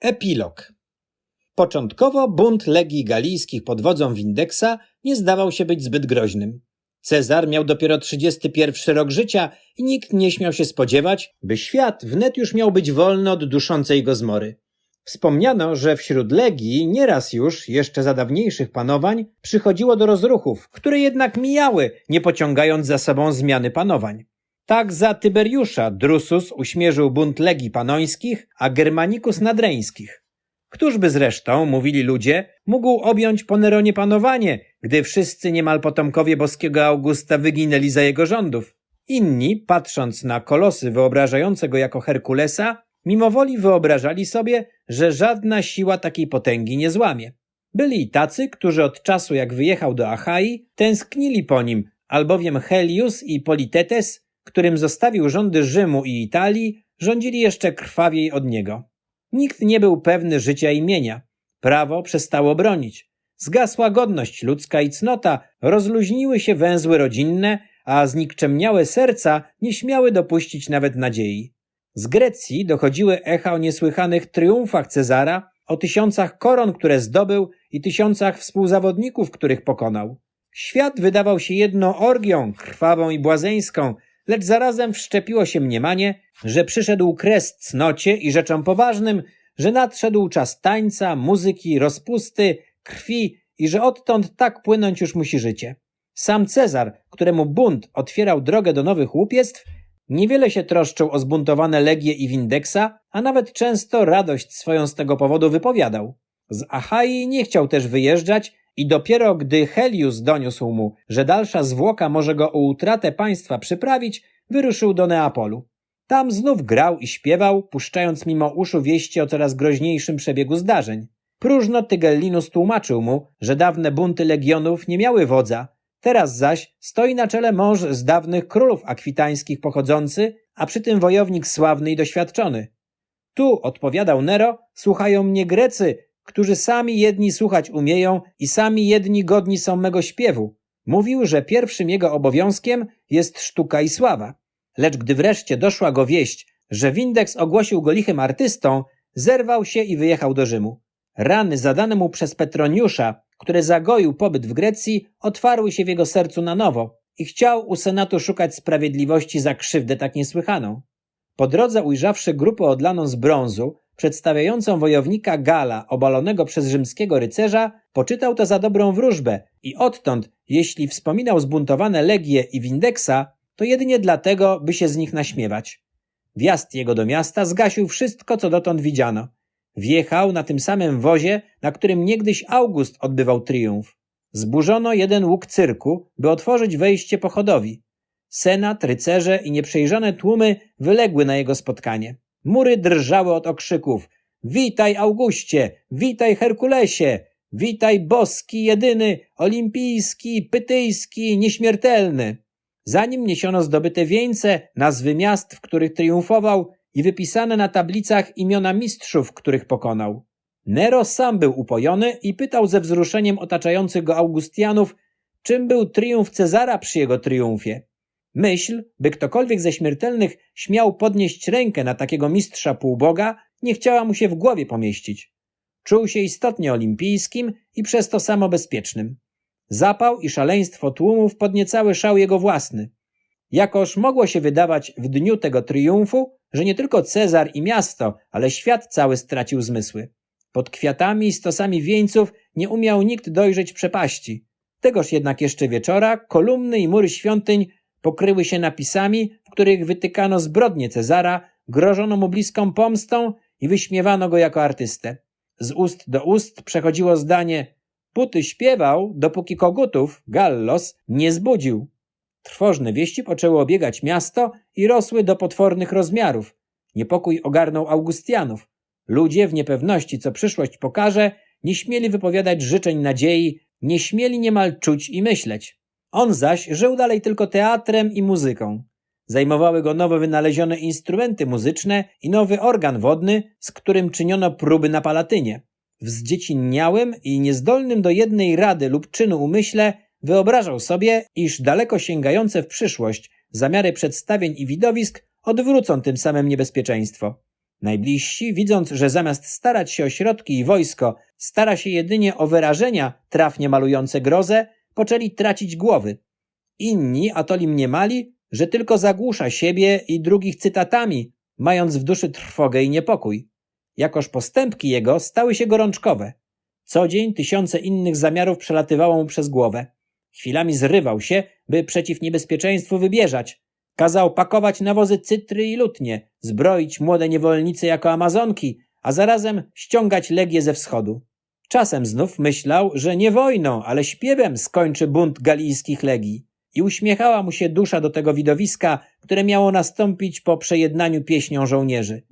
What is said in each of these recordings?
Epilog. Początkowo bunt legii galijskich pod wodzą Windeksa nie zdawał się być zbyt groźnym. Cezar miał dopiero 31 rok życia i nikt nie śmiał się spodziewać, by świat wnet już miał być wolny od duszącej go zmory. Wspomniano, że wśród legii nieraz już, jeszcze za dawniejszych panowań, przychodziło do rozruchów, które jednak mijały, nie pociągając za sobą zmiany panowań. Tak za Tyberiusza Drusus uśmierzył bunt legii panońskich, a Germanicus nadreńskich. Któż by zresztą, mówili ludzie, mógł objąć po Neronie panowanie, gdy wszyscy niemal potomkowie boskiego Augusta wyginęli za jego rządów? Inni, patrząc na kolosy wyobrażające go jako Herkulesa, mimowoli wyobrażali sobie, że żadna siła takiej potęgi nie złamie. Byli i tacy, którzy od czasu jak wyjechał do Achai, tęsknili po nim, albowiem Helius i Politetes którym zostawił rządy Rzymu i Italii, rządzili jeszcze krwawiej od niego. Nikt nie był pewny życia imienia. Prawo przestało bronić. Zgasła godność ludzka i cnota, rozluźniły się węzły rodzinne, a znikczemniałe serca nie śmiały dopuścić nawet nadziei. Z Grecji dochodziły echa o niesłychanych triumfach Cezara, o tysiącach koron, które zdobył i tysiącach współzawodników, których pokonał. Świat wydawał się jedną orgią, krwawą i błazeńską, lecz zarazem wszczepiło się mniemanie, że przyszedł kres cnocie i rzeczom poważnym, że nadszedł czas tańca, muzyki, rozpusty, krwi i że odtąd tak płynąć już musi życie. Sam Cezar, któremu bunt otwierał drogę do nowych łupiestw, niewiele się troszczył o zbuntowane legie i Windeksa, a nawet często radość swoją z tego powodu wypowiadał. Z Achai nie chciał też wyjeżdżać i dopiero gdy Helius doniósł mu, że dalsza zwłoka może go o utratę państwa przyprawić, wyruszył do Neapolu. Tam znów grał i śpiewał, puszczając mimo uszu wieści o coraz groźniejszym przebiegu zdarzeń. Próżno Tygellinus tłumaczył mu, że dawne bunty legionów nie miały wodza, teraz zaś stoi na czele mąż z dawnych królów akwitańskich pochodzący, a przy tym wojownik sławny i doświadczony. Tu, odpowiadał Nero, słuchają mnie Grecy, którzy sami jedni słuchać umieją i sami jedni godni są mego śpiewu. Mówił, że pierwszym jego obowiązkiem jest sztuka i sława. Lecz gdy wreszcie doszła go wieść, że Windex ogłosił go lichym artystą, zerwał się i wyjechał do Rzymu. Rany zadane mu przez Petroniusza, które zagoił pobyt w Grecji, otwarły się w jego sercu na nowo i chciał u Senatu szukać sprawiedliwości za krzywdę tak niesłychaną. Po drodze ujrzawszy grupę odlaną z brązu, przedstawiającą wojownika Gala obalonego przez rzymskiego rycerza, poczytał to za dobrą wróżbę i odtąd, jeśli wspominał zbuntowane legie i Windeksa, to jedynie dlatego, by się z nich naśmiewać. Wjazd jego do miasta zgasił wszystko, co dotąd widziano. Wjechał na tym samym wozie, na którym niegdyś August odbywał triumf. Zburzono jeden łuk cyrku, by otworzyć wejście pochodowi. Senat, rycerze i nieprzejrzane tłumy wyległy na jego spotkanie. Mury drżały od okrzyków. Witaj, Augustie! Witaj, Herkulesie! Witaj, boski, jedyny, olimpijski, pytyjski, nieśmiertelny! Zanim niesiono zdobyte wieńce, nazwy miast, w których triumfował i wypisane na tablicach imiona mistrzów, których pokonał. Nero sam był upojony i pytał ze wzruszeniem otaczających go Augustianów, czym był triumf Cezara przy jego triumfie. Myśl, by ktokolwiek ze śmiertelnych śmiał podnieść rękę na takiego mistrza półboga, nie chciała mu się w głowie pomieścić. Czuł się istotnie olimpijskim i przez to samo bezpiecznym. Zapał i szaleństwo tłumów podniecały szał jego własny. Jakoż mogło się wydawać w dniu tego triumfu, że nie tylko Cezar i miasto, ale świat cały stracił zmysły. Pod kwiatami i stosami wieńców nie umiał nikt dojrzeć przepaści. Tegoż jednak jeszcze wieczora kolumny i mury świątyń pokryły się napisami, w których wytykano zbrodnie Cezara, grożono mu bliską pomstą i wyśmiewano go jako artystę. Z ust do ust przechodziło zdanie Puty śpiewał, dopóki kogutów, Gallos, nie zbudził. Trwożne wieści poczęły obiegać miasto i rosły do potwornych rozmiarów. Niepokój ogarnął Augustianów. Ludzie w niepewności, co przyszłość pokaże, nie śmieli wypowiadać życzeń nadziei, nie śmieli niemal czuć i myśleć. On zaś żył dalej tylko teatrem i muzyką. Zajmowały go nowo wynalezione instrumenty muzyczne i nowy organ wodny, z którym czyniono próby na palatynie. W zdziecinniałym i niezdolnym do jednej rady lub czynu umyśle wyobrażał sobie, iż daleko sięgające w przyszłość zamiary przedstawień i widowisk odwrócą tym samym niebezpieczeństwo. Najbliżsi, widząc, że zamiast starać się o środki i wojsko, stara się jedynie o wyrażenia trafnie malujące grozę, poczęli tracić głowy. Inni atoli mniemali, że tylko zagłusza siebie i drugich cytatami, mając w duszy trwogę i niepokój. Jakoż postępki jego stały się gorączkowe. Co dzień tysiące innych zamiarów przelatywało mu przez głowę. Chwilami zrywał się, by przeciw niebezpieczeństwu wybieżać. Kazał pakować na wozy cytry i lutnie, zbroić młode niewolnice jako amazonki, a zarazem ściągać legie ze wschodu. Czasem znów myślał, że nie wojną, ale śpiewem skończy bunt galijskich legii. I uśmiechała mu się dusza do tego widowiska, które miało nastąpić po przejednaniu pieśnią żołnierzy.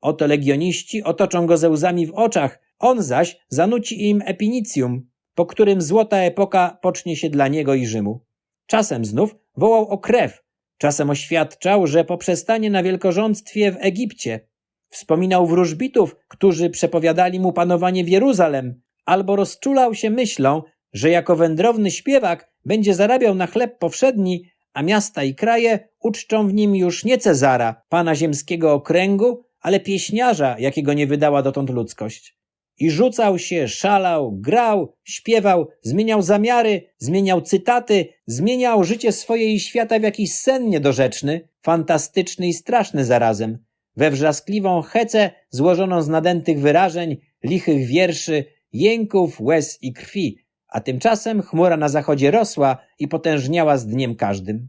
Oto legioniści otoczą go ze łzami w oczach, on zaś zanuci im epinicjum, po którym złota epoka pocznie się dla niego i Rzymu. Czasem znów wołał o krew, czasem oświadczał, że poprzestanie na wielkorządztwie w Egipcie. Wspominał wróżbitów, którzy przepowiadali mu panowanie w Jeruzalem, albo rozczulał się myślą, że jako wędrowny śpiewak będzie zarabiał na chleb powszedni, a miasta i kraje uczczą w nim już nie Cezara, pana ziemskiego okręgu, ale pieśniarza, jakiego nie wydała dotąd ludzkość. I rzucał się, szalał, grał, śpiewał, zmieniał zamiary, zmieniał cytaty, zmieniał życie swoje i świata w jakiś sen niedorzeczny, fantastyczny i straszny zarazem, we wrzaskliwą hecę złożoną z nadętych wyrażeń, lichych wierszy, jęków, łez i krwi, a tymczasem chmura na zachodzie rosła i potężniała z dniem każdym.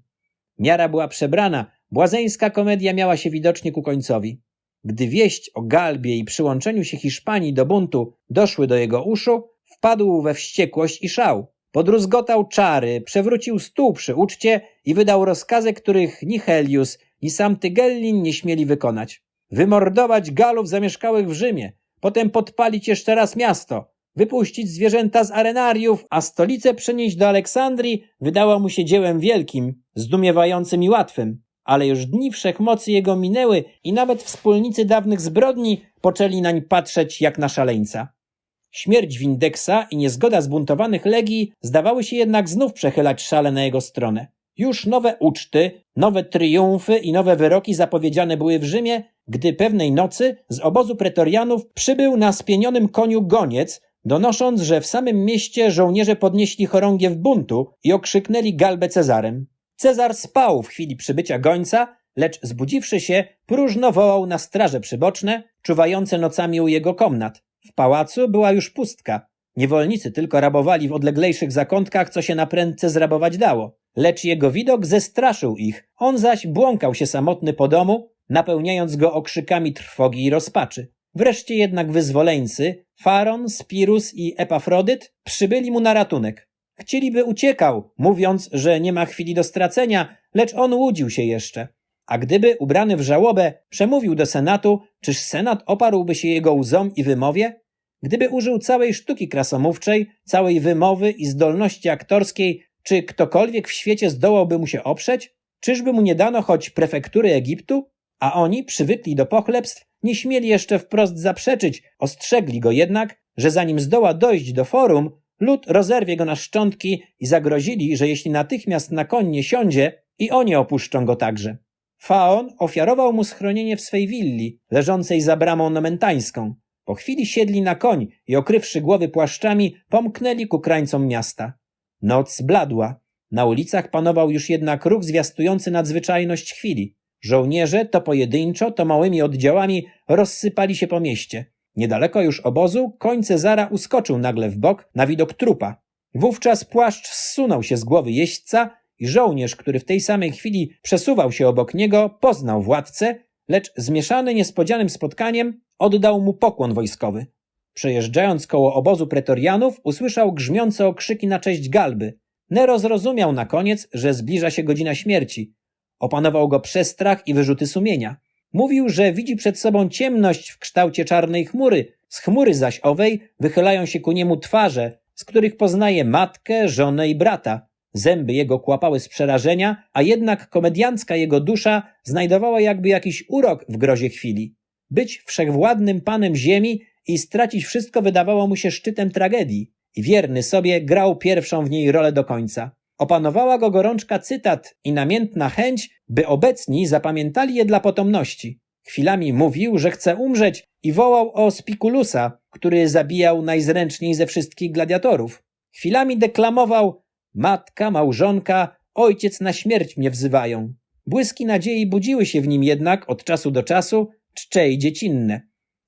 Miara była przebrana, błazeńska komedia miała się widocznie ku końcowi. Gdy wieść o Galbie i przyłączeniu się Hiszpanii do buntu doszły do jego uszu, wpadł we wściekłość i szał. Podruzgotał czary, przewrócił stół przy uczcie i wydał rozkazy, których ni Helius, ni sam Tygellin nie śmieli wykonać. Wymordować Galów zamieszkałych w Rzymie, potem podpalić jeszcze raz miasto, wypuścić zwierzęta z arenariów, a stolicę przenieść do Aleksandrii wydała mu się dziełem wielkim, zdumiewającym i łatwym. Ale już dni wszechmocy jego minęły i nawet wspólnicy dawnych zbrodni poczęli nań patrzeć jak na szaleńca. Śmierć Windeksa i niezgoda zbuntowanych legii zdawały się jednak znów przechylać szale na jego stronę. Już nowe uczty, nowe triumfy i nowe wyroki zapowiedziane były w Rzymie, gdy pewnej nocy z obozu pretorianów przybył na spienionym koniu goniec, donosząc, że w samym mieście żołnierze podnieśli chorągiew buntu i okrzyknęli galbę Cezarem. Cezar spał w chwili przybycia gońca, lecz zbudziwszy się, próżno wołał na straże przyboczne, czuwające nocami u jego komnat. W pałacu była już pustka. Niewolnicy tylko rabowali w odleglejszych zakątkach, co się na prędce zrabować dało. Lecz jego widok zestraszył ich. On zaś błąkał się samotny po domu, napełniając go okrzykami trwogi i rozpaczy. Wreszcie jednak wyzwoleńcy, Faron, Spirus i Epafrodyt, przybyli mu na ratunek. Chcieliby uciekał, mówiąc, że nie ma chwili do stracenia, lecz on łudził się jeszcze. A gdyby, ubrany w żałobę, przemówił do senatu, czyż senat oparłby się jego łzom i wymowie? Gdyby użył całej sztuki krasomówczej, całej wymowy i zdolności aktorskiej, czy ktokolwiek w świecie zdołałby mu się oprzeć? Czyżby mu nie dano choć prefektury Egiptu? A oni, przywykli do pochlebstw, nie śmieli jeszcze wprost zaprzeczyć, ostrzegli go jednak, że zanim zdoła dojść do forum, lud rozerwie go na szczątki i zagrozili, że jeśli natychmiast na koń nie siądzie, i oni opuszczą go także. Faon ofiarował mu schronienie w swej willi, leżącej za bramą nomentańską. Po chwili siedli na koń i okrywszy głowy płaszczami, pomknęli ku krańcom miasta. Noc zbladła. Na ulicach panował już jednak ruch zwiastujący nadzwyczajność chwili. Żołnierze, to pojedynczo, to małymi oddziałami, rozsypali się po mieście. Niedaleko już obozu, koń Cezara uskoczył nagle w bok na widok trupa. Wówczas płaszcz zsunął się z głowy jeźdźca i żołnierz, który w tej samej chwili przesuwał się obok niego, poznał władcę, lecz zmieszany niespodzianym spotkaniem oddał mu pokłon wojskowy. Przejeżdżając koło obozu pretorianów, usłyszał grzmiące okrzyki na cześć Galby. Nero zrozumiał na koniec, że zbliża się godzina śmierci. Opanował go przestrach i wyrzuty sumienia. Mówił, że widzi przed sobą ciemność w kształcie czarnej chmury, z chmury zaś owej wychylają się ku niemu twarze, z których poznaje matkę, żonę i brata. Zęby jego kłapały z przerażenia, a jednak komediancka jego dusza znajdowała jakby jakiś urok w grozie chwili. Być wszechwładnym panem ziemi i stracić wszystko wydawało mu się szczytem tragedii. I wierny sobie grał pierwszą w niej rolę do końca. Opanowała go gorączka cytat i namiętna chęć, by obecni zapamiętali je dla potomności. Chwilami mówił, że chce umrzeć i wołał o Spikulusa, który zabijał najzręczniej ze wszystkich gladiatorów. Chwilami deklamował Matka, małżonka, ojciec na śmierć mnie wzywają. Błyski nadziei budziły się w nim jednak od czasu do czasu, czcze i dziecinne.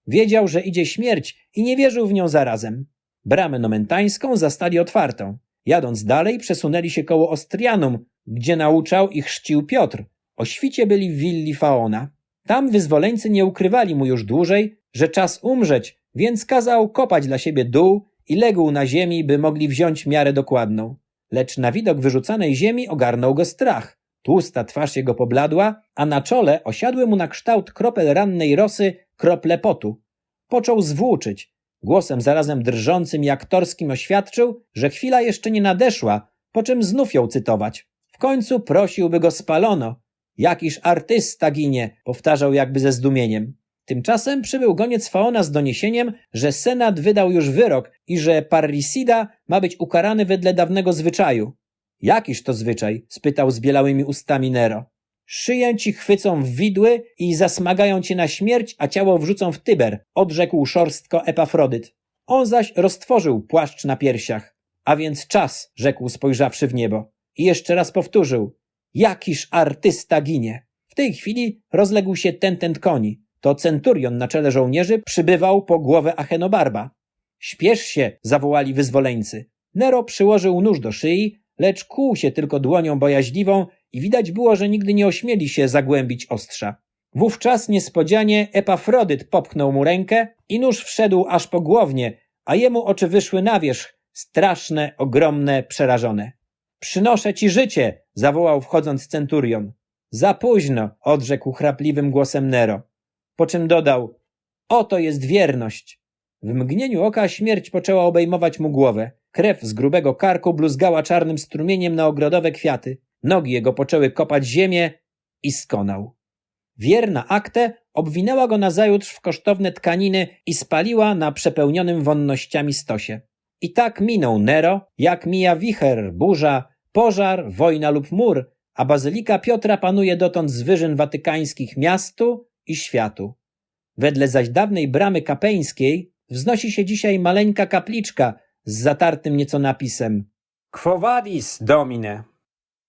Wiedział, że idzie śmierć i nie wierzył w nią zarazem. Bramę nomentańską zastali otwartą. Jadąc dalej, przesunęli się koło Ostrianum, gdzie nauczał i chrzcił Piotr. O świcie byli w willi Faona. Tam wyzwoleńcy nie ukrywali mu już dłużej, że czas umrzeć, więc kazał kopać dla siebie dół i legł na ziemi, by mogli wziąć miarę dokładną. Lecz na widok wyrzucanej ziemi ogarnął go strach. Tłusta twarz jego pobladła, a na czole osiadły mu na kształt kropel rannej rosy krople potu. Począł zwłóczyć. Głosem zarazem drżącym i aktorskim oświadczył, że chwila jeszcze nie nadeszła, po czym znów ją cytować. W końcu prosił, by go spalono. Jakiż artysta ginie, powtarzał jakby ze zdumieniem. Tymczasem przybył goniec Faona z doniesieniem, że Senat wydał już wyrok i że parricida ma być ukarany wedle dawnego zwyczaju. Jakiż to zwyczaj? spytał z bielałymi ustami Nero. Szyję ci chwycą w widły i zasmagają cię na śmierć, a ciało wrzucą w Tyber, odrzekł szorstko Epafrodyt. On zaś roztworzył płaszcz na piersiach. A więc czas, rzekł spojrzawszy w niebo. I jeszcze raz powtórzył. Jakiż artysta ginie. W tej chwili rozległ się tentent koni. To centurion na czele żołnierzy przybywał po głowę Achenobarba. Śpiesz się, zawołali wyzwoleńcy. Nero przyłożył nóż do szyi, lecz kłuł się tylko dłonią bojaźliwą i widać było, że nigdy nie ośmieli się zagłębić ostrza. Wówczas niespodzianie Epafrodyt popchnął mu rękę i nóż wszedł aż po głownie, a jemu oczy wyszły na wierzch, straszne, ogromne, przerażone. Przynoszę ci życie, zawołał wchodząc centurion. Za późno, odrzekł chrapliwym głosem Nero. Po czym dodał, oto jest wierność. W mgnieniu oka śmierć poczęła obejmować mu głowę. Krew z grubego karku bluzgała czarnym strumieniem na ogrodowe kwiaty. Nogi jego poczęły kopać ziemię i skonał. Wierna Akte obwinęła go nazajutrz w kosztowne tkaniny i spaliła na przepełnionym wonnościami stosie. I tak minął Nero, jak mija wicher, burza, pożar, wojna lub mur, a bazylika Piotra panuje dotąd z wyżyn watykańskich miastu i światu. Wedle zaś dawnej bramy kapeńskiej wznosi się dzisiaj maleńka kapliczka z zatartym nieco napisem Quo vadis, domine?